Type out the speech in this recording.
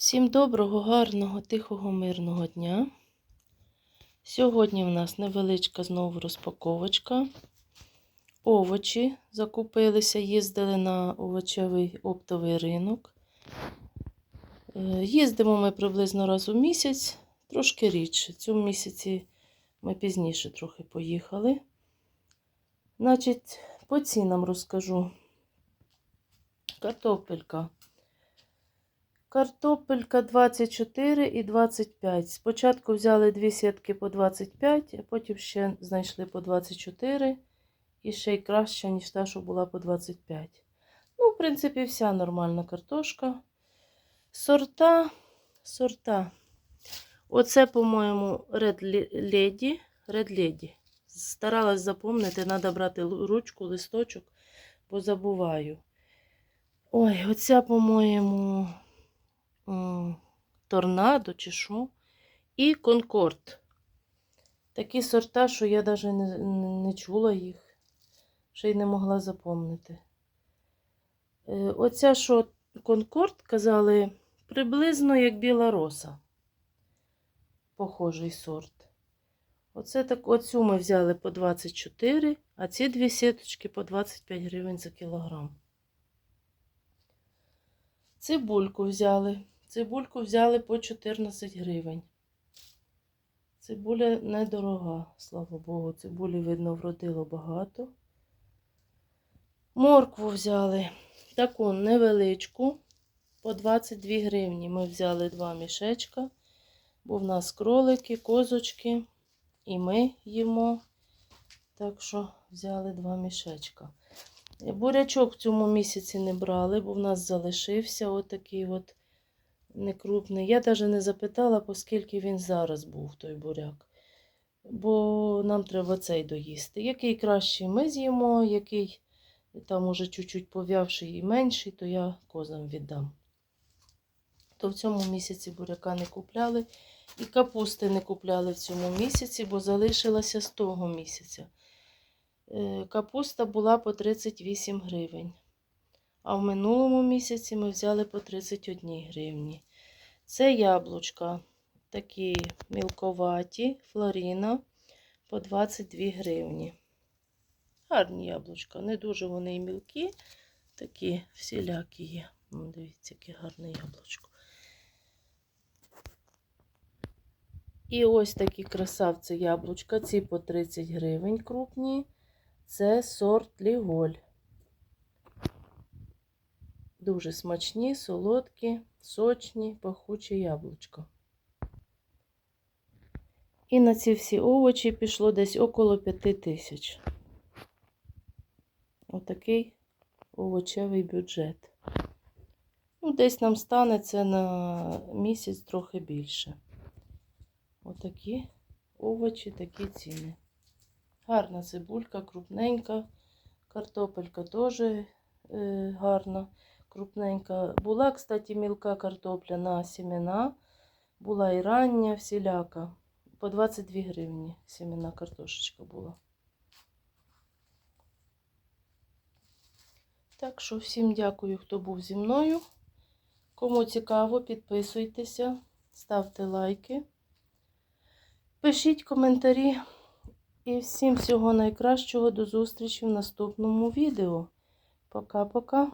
Всім доброго, гарного, тихого, мирного дня. Сьогодні в нас невеличка знову розпаковочка. Овочі закупилися, їздили на овочевий оптовий ринок. Е, Їздимо ми приблизно раз у місяць, трошки рідше. Цьому місяці ми пізніше трохи поїхали. Значить, по цінам розкажу. Картопелька. Картопелька 24 і 25. Спочатку взяли дві сітки по 25, а потім ще знайшли по 24. І ще й краще, ніж та, що була по 25. Ну, в принципі, вся нормальна картошка. Сорта. Сорта. Оце, по-моєму, Red Lady. Red Lady. Старалась запомнити, треба брати ручку, листочок, бо забуваю. Ой, оця, по-моєму, торнадо чи що. І Конкорд. Такі сорта, що я навіть не, не чула їх, ще й не могла запомнити. Е, Оця, що Конкорд, казали, приблизно як біла роса. Похожий сорт. Оце так, оцю ми взяли по 24, а ці дві сіточки по 25 гривень за кілограм. Цибульку взяли. Цибульку взяли по 14 гривень. Цибуля недорога, слава Богу. Цибулі, видно, вродило багато. Моркву взяли таку невеличку, по 22 гривні. Ми взяли два мішечка, бо в нас кролики, козочки, і ми їмо. Так що взяли два мішечка. Бурячок в цьому місяці не брали, бо в нас залишився отакий от некрупний. Я навіть не запитала, оскільки він зараз був, той буряк. Бо нам треба цей доїсти. Який кращий ми з'їмо, який там уже чуть-чуть пов'явший і менший, то я козам віддам. То в цьому місяці буряка не купляли. І капусти не купляли в цьому місяці, бо залишилася з того місяця. Капуста була по 38 гривень. А в минулому місяці ми взяли по 31 гривні. Це яблучка такі мілковаті, флоріна по 22 гривні. Гарні яблучка, не дуже вони і мілкі, такі всілякі є. Дивіться, яке гарне яблучко. І ось такі красавці яблучка, ці по 30 гривень крупні. Це сорт Ліголь. Дуже смачні, солодкі, сочні, пахучі яблучко. І на ці всі овочі пішло десь около 5 тисяч. Отакий овочевий бюджет. Ну, десь нам станеться на місяць трохи більше. Отакі овочі, такі ціни. Гарна цибулька, крупненька, картопелька теж е, гарна, крупненька. Була, кстати, мілка картопля на сімена. Була і рання, всіляка. По 22 гривні сімена картошечка була. Так що всім дякую, хто був зі мною. Кому цікаво, підписуйтеся, ставте лайки, пишіть коментарі. І всім всього найкращого до зустрічі в наступному відео. Пока-пока.